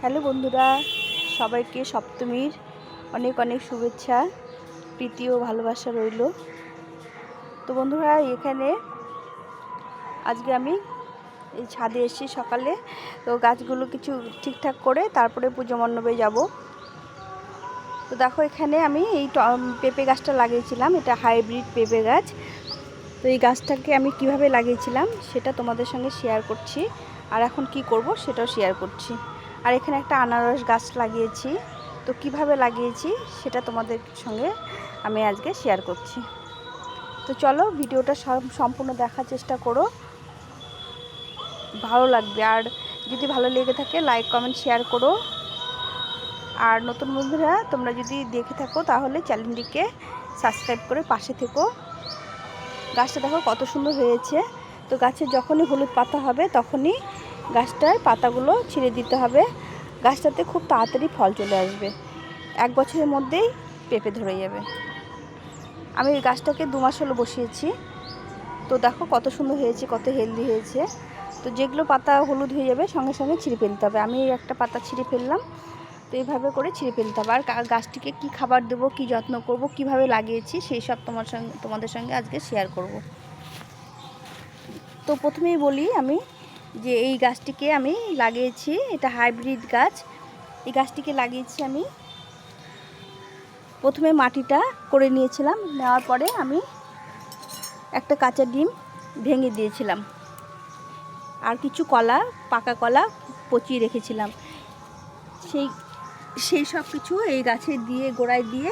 Hello বন্ধুরা, সবাইকে সপ্তমীর অনেক অনেক শুভেচ্ছা, প্রীতি ও ভালোবাসা রইল। তো বন্ধুরা, এখানে আজকে আমি এই ছাদে এসেছি সকালে তো গাছগুলো কিছু ঠিকঠাক করে তারপরে পুজো মণ্ডপে যাব। তো দেখো এখানে আমি এই পেঁপে গাছটা লাগিয়েছিলাম, এটা হাইব্রিড পেঁপে গাছ। তো এই গাছটাকে আমি কীভাবে লাগিয়েছিলাম সেটা তোমাদের সঙ্গে শেয়ার করছি, আর এখন কি করব সেটাও শেয়ার করছি। আর এখানে একটা আনারস গাছ লাগিয়েছি। তো কীভাবে লাগিয়েছি সেটা তোমাদের সঙ্গে আমি আজকে শেয়ার করছি। তো চলো ভিডিওটা সম- সম্পূর্ণ দেখার চেষ্টা করো। ভালো লাগবে। আর যদি ভালো লেগে থাকে লাইক কমেন্ট শেয়ার করো। আর নতুন বন্ধুরা, তোমরা যদি দেখে থাকো, তাহলে চ্যানেলটিকে সাবস্ক্রাইব করে পাশে থেকো। গাছটা দেখো কত সুন্দর হয়েছে। তো গাছে যখনই হলুদ পাতা হবে, তখনই গাছটার পাতাগুলো ছিঁড়ে দিতে হবে। গাছটাতে খুব তাড়াতাড়ি ফল চলে আসবে। এক বছরের মধ্যেই পেঁপে ধরে যাবে। আমি গাছটাকে দু মাস হলো বসিয়েছি। তো দেখো কত সুন্দর হয়েছে, কত হেলদি হয়েছে। তো যেগুলো পাতা হলুদ হয়ে যাবে, সঙ্গে সঙ্গে ছিঁড়ে ফেলতে হবে। আমি একটা পাতা ছিঁড়ে ফেললাম। তো এইভাবে করে ছিঁড়ে ফেলতে হবে। আর গাছটিকে কী খাবার দেবো, কী যত্ন করব, কীভাবে লাগিয়েছি, সেই সব তোমার সঙ্গে, তোমাদের সঙ্গে আজকে শেয়ার করব। তো প্রথমেই বলি আমি যে এই গাছটিকে আমি লাগিয়েছি, এটা হাইব্রিড গাছ। এই গাছটিকে লাগিয়েছি আমি। প্রথমে মাটিটা করে নিয়েছিলাম, নেওয়ার পরে আমি একটা কাঁচা ডিম ভেঙে দিয়েছিলাম। আর কিছু কলা, পাকা কলা পচিয়ে রেখেছিলাম। সেই সেই সব কিছু এই গাছে দিয়ে, গোড়ায় দিয়ে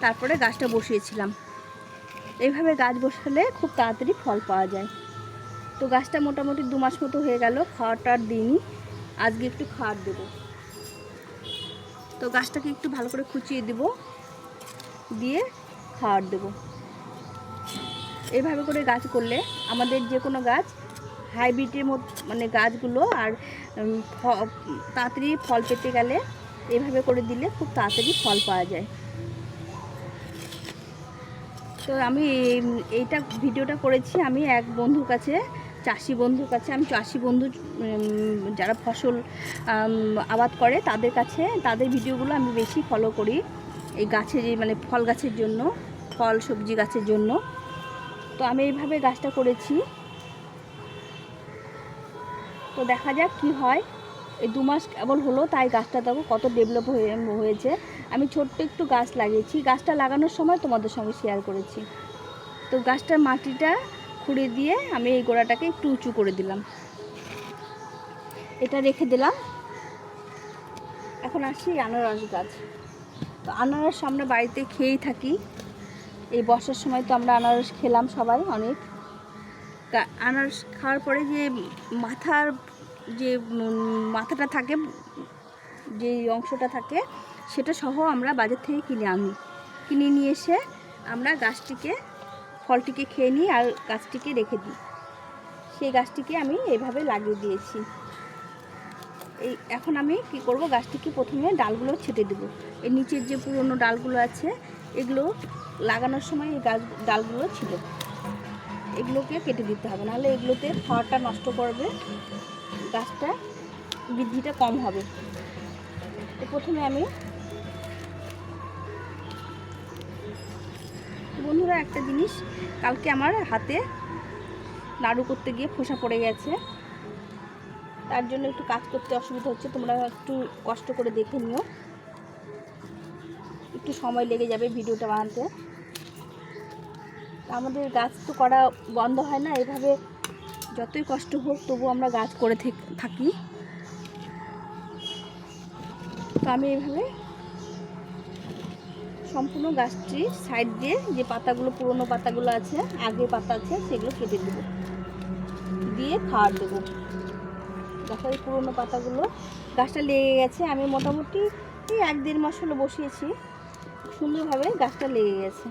তারপরে গাছটা বসিয়েছিলাম। এইভাবে গাছ বসালে খুব তাড়াতাড়ি ফল পাওয়া যায়। তো গাছটা মোটামুটি দু মাস মতো হয়ে গেল খাওয়াটার দিনই আজকে একটু খাওয়ার দেবো। তো গাছটাকে একটু ভালো করে খুঁচিয়ে দেব, দিয়ে খাওয়ার দেবো। এইভাবে করে গাছ করলে আমাদের যে কোনো গাছ হাইব্রিডের মধ্যে মানে গাছগুলো আর তাড়াতাড়ি ফল পেতে গেলে এভাবে করে দিলে খুব তাড়াতাড়ি ফল পাওয়া যায়। তো আমি এই- এইটা ভিডিওটা করেছি আমি এক বন্ধুর কাছে। চাষি বন্ধুর কাছে, আমি চাষি বন্ধু যারা ফসল আবাদ করে তাদের কাছে, তাদের ভিডিওগুলো আমি বেশি ফলো করি। এই গাছের মানে ফল গাছের জন্য, ফল, সবজি গাছের জন্য। তো আমি এইভাবে গাছটা করেছি। তো দেখা যাক কি হয়। এই দু মাস কেবল হলো, তাই গাছটা দেখো কত ডেভেলপ হয়ে, হয়েছে। আমি ছোট্ট একটু গাছ লাগিয়েছি। গাছটা লাগানোর সময় তোমাদের সঙ্গে শেয়ার করেছি। তো গাছটার মাটিটা খুঁড়ে দিয়ে আমি এই গোড়াটাকে একটু উঁচু করে দিলাম। এটা রেখে দিলাম। এখন আসি আনারস গাছ। তো আনারস আমরা বাড়িতে খেয়েই থাকি। এই বর্ষার সময় তো আমরা আনারস খেলাম সবাই অনেক। আনারস খাওয়ার পরে যে মাথার যে মাথাটা থাকে, যে অংশটা থাকে, সেটা সহ আমরা বাজার থেকে কিনে আনি। কিনে নিয়ে এসে আমরা গাছটিকে ফলটিকে খেয়ে নিই আর গাছটিকে রেখে দিই। সেই গাছটিকে আমি এইভাবে লাগিয়ে দিয়েছি। এই এখন আমি কি করব? গাছটিকে প্রথমে ডালগুলো ছেটে দেব। এর নিচের যে পুরনো ডালগুলো আছে, এগুলো লাগানোর সময় এই গাছ, ডালগুলো ছিল। এগুলোকে কেটে দিতে হবে। নাহলে এগুলোতে খাওয়াটা নষ্ট করবে, গাছটা বৃদ্ধিটা কম হবে। প্রথমে আমি বন্ধুরা, একটা জিনিস, কালকে আমার হাতে নাড়ু করতে গিয়ে ফোসা পড়ে গেছে। তার জন্য একটু কাজ করতে অসুবিধা হচ্ছে, তোমরা একটু কষ্ট করে দেখে নিও। একটু সময় লেগে যাবে ভিডিওটা বানাতে। আমাদের গাছ তো করা বন্ধ হয় না, এভাবে যতই কষ্ট হোক তবু আমরা গাছ করে থেক- তো আমি এইভাবে সম্পূর্ণ গাছটি সাইড দিয়ে যে পাতাগুলো, পুরনো পাতাগুলো আছে আগে পাতা আছে, সেগুলো কেটে দেবো। দিয়ে খাওয়ার দেবো। দেখো এই পুরনো পাতাগুলো। গাছটা লেগে গেছে। আমি মোটামুটি এই এক দেড় মাস হলো বসিয়েছি। সুন্দরভাবে গাছটা লেগে গেছে।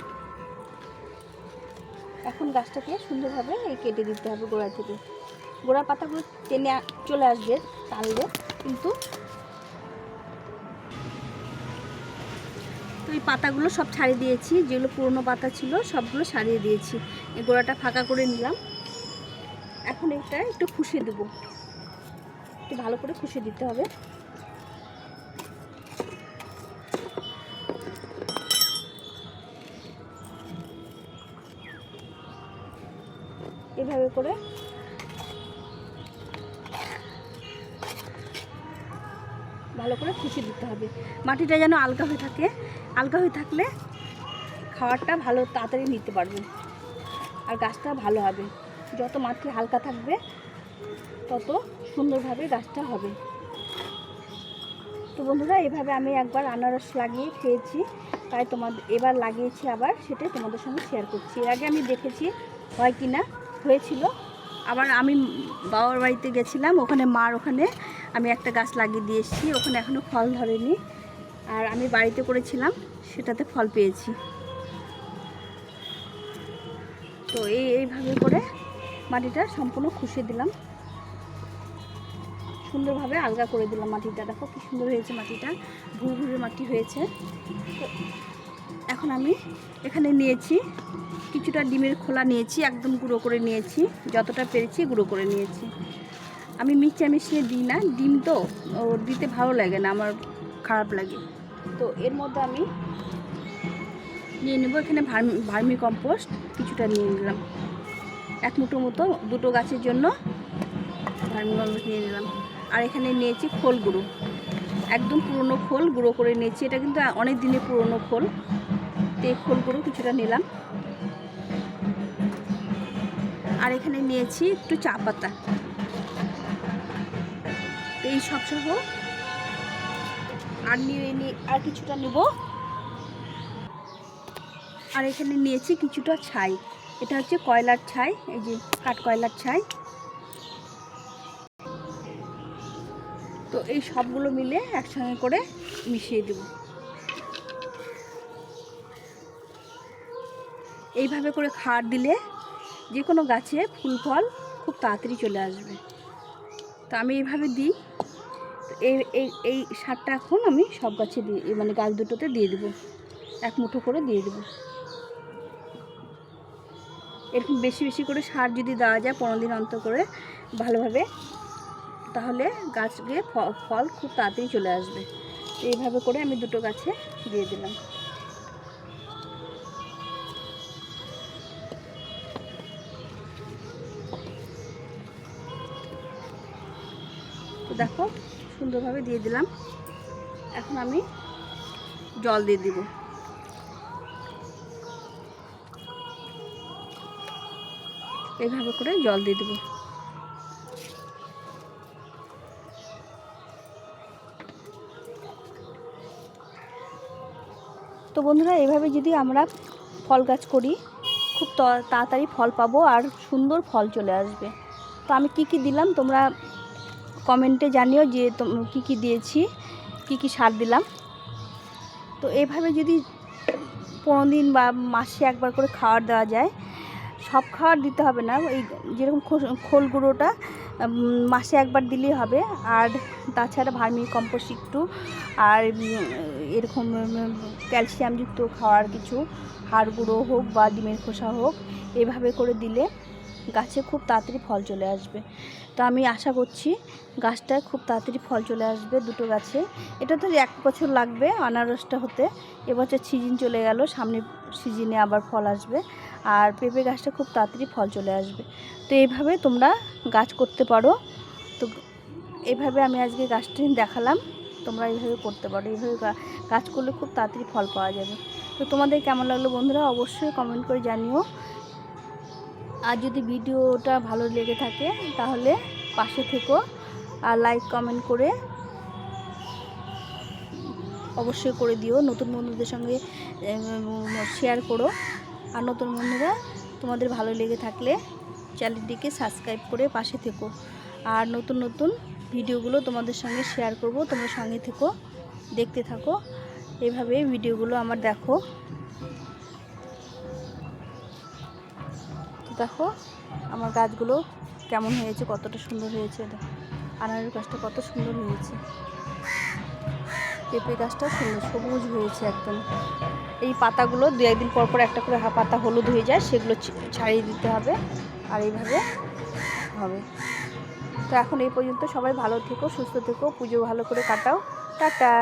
এখন গাছটাকে সুন্দরভাবে এই কেটে দিতে হবে গোড়া থেকে। গোড়া পাতাগুলো টেনে চলে আসবে টানলে কিন্তু তো এই পাতাগুলো সব ছাড়িয়ে দিয়েছি। যেগুলো পুরনো পাতা ছিল, সবগুলো ছাড়িয়ে দিয়েছি। এই গোড়াটা ফাঁকা করে নিলাম। এখন এটা একটু খুশি দেবো। একটু ভালো করে খুশি দিতে হবে। এভাবে করে ভালো করে খুশি দিতে হবে। মাটিটা যেন আলগা হয়ে থাকে। আলগা হয়ে থাকলে খাবারটা ভালো, তাড়াতাড়ি নিতে পারবে। আর গাছটা ভালো হবে। যত মাটি হালকা থাকবে, তত সুন্দরভাবে গাছটা হবে। তো বন্ধুরা, এভাবে আমি একবার আনারস লাগিয়ে খেয়েছি। তাই তোমাদের এবার লাগিয়েছি আবার, সেটাই তোমাদের সঙ্গে শেয়ার করছি। এর আগে আমি দেখেছি হয় কি না হয়েছিল। আবার আমি বাবার বাড়িতে গেছিলাম, ওখানে মার ওখানে আমি একটা গাছ লাগিয়ে দিয়ে ওখানে এখনও ফল ধরেনি। আর আমি বাড়িতে করেছিলাম, সেটাতে ফল পেয়েছি। তো এই, এইভাবে করে মাটিটা সম্পূর্ণ খুশিয়ে দিলাম। সুন্দরভাবে আলগা করে দিলাম মাটিটা। দেখো কি সুন্দর হয়েছে মাটিটা ভুরু ভুরু মাটি হয়েছে। তো এখন আমি এখানে নিয়েছি, কিছুটা ডিমের খোলা নিয়েছি, একদম গুঁড়ো করে নিয়েছি। যতটা পেরেছি গুঁড়ো করে নিয়েছি। আমি মিশিয়ে মিশিয়ে দিই না, ডিম তো দিতে ভালো লাগে না। আমার খারাপ লাগে। তো এর মধ্যে আমি নিয়ে নেব। এখানে ভার্মি কম্পোস্ট কিছুটা নিয়ে নিলাম। এক মুঠো মতো দুটো গাছের জন্য ভার্মি কম্পোস্ট নিয়ে নিলাম। আর এখানে নিয়েছি খোল গুঁড়ো। একদম পুরনো খোল গুঁড়ো করে নিয়েছি। এটা কিন্তু অনেক দিনের পুরনো খোল। তো এই খোল গুঁড়ো কিছুটা নিলাম। আর এখানে নিয়েছি একটু চা পাতা। এই সব সহ আর নিয়ে নিয়ে আর কিছুটা নেব। আর এখানে নিয়েছি কিছুটা ছাই। এটা হচ্ছে কয়লার ছাই, এই যে কাঠ কয়লার ছাই। তো এই সবগুলো মিলে একসঙ্গে করে মিশিয়ে দেব। এইভাবে করে খার দিলে যে কোনো গাছে ফুল ফল খুব তাড়াতাড়ি চলে আসবে। তো আমি এইভাবে দিই। এই এই এই সারটা এখন আমি সব গাছে দিয়ে মানে গাছ দুটোতে দিয়ে দেবো। এক মুঠো করে দিয়ে দেবো। এরকম বেশি বেশি করে সার যদি দেওয়া যায় পনেরো দিন অন্তর করে ভালোভাবে, তাহলে গাছকে ফল খুব তাড়াতাড়ি চলে আসবে। এইভাবে করে আমি দুটো গাছে দিয়ে দিলাম। দেখো সুন্দরভাবে দিয়ে দিলাম। এখন আমি জল দিয়ে দিব। এইভাবে করে জল দিয়ে দেবো। তো বন্ধুরা এভাবে যদি আমরা ফল গাছ করি, খুব তাড়াতাড়ি ফল পাবো আর সুন্দর ফল চলে আসবে। তো আমি কি কি দিলাম, তোমরা কমেন্টে জানিও যে কি কি দিয়েছি, কি কি সার দিলাম। তো এইভাবে যদি পনেরো দিন বা মাসে একবার করে খাবার দেওয়া যায়, সব খাবার দিতে হবে না। এই যেরকম খোল গুঁড়োটা মাসে একবার দিলেই হবে। আর তাছাড়া ভার্মি কম্পোস্ট একটু, আর এরকম ক্যালসিয়ামযুক্ত খাওয়ার কিছু, হাড় গুঁড়ো হোক বা ডিমের খোসা হোক, এভাবে করে দিলে গাছে খুব তাড়াতাড়ি ফল চলে আসবে। তো আমি আশা করছি গাছটায় খুব তাড়াতাড়ি ফল চলে আসবে দুটো গাছে। এটা তো এক বছর লাগবে আনারসটা হতে। এবছর সিজন চলে গেল, সামনে সিজনে আবার ফল আসবে। আর পেঁপে গাছটা খুব তাড়াতাড়ি ফল চলে আসবে। তো এইভাবে তোমরা গাছ করতে পারো। তো এভাবে আমি আজকে গাছটা দেখালাম। তোমরা এইভাবে করতে পারো। এইভাবে গাছ করলে খুব তাড়াতাড়ি ফল পাওয়া যাবে। তো তোমাদের কেমন লাগল বন্ধুরা? অবশ্যই কমেন্ট করে জানিও। আর যদি ভিডিওটা ভালো লেগে থাকে, তাহলে পাশে থেকো আর লাইক কমেন্ট করে অবশ্যই করে দিও। নতুন বন্ধুদের সঙ্গে শেয়ার করো। আর নতুন বন্ধুরা, তোমাদের ভালো লেগে থাকলে চ্যানেলটিকে সাবস্ক্রাইব করে পাশে থেকো। আর নতুন নতুন ভিডিওগুলো তোমাদের সঙ্গে শেয়ার করব। তোমরা সঙ্গে থেকো, দেখতে থাকো। এভাবে ভিডিওগুলো আমার দেখো। দেখো, আমার গাছগুলো কেমন হয়েছে, কতটা সুন্দর হয়েছে আনারের গাছটা কত সুন্দর হয়েছে। পেঁপে গাছটা সুন্দর, সবুজ হয়েছে একদম। এই পাতাগুলো দু একদিন পর পর একটা করে পাতা হলুদ হয়ে যায়, সেগুলো ছাড়িয়ে দিতে হবে, আর এইভাবে হবে। তো এখন এই পর্যন্ত সবাই ভালো থেকো, সুস্থ থেকো, পুজো ভালো করে কাটাও। টাটা!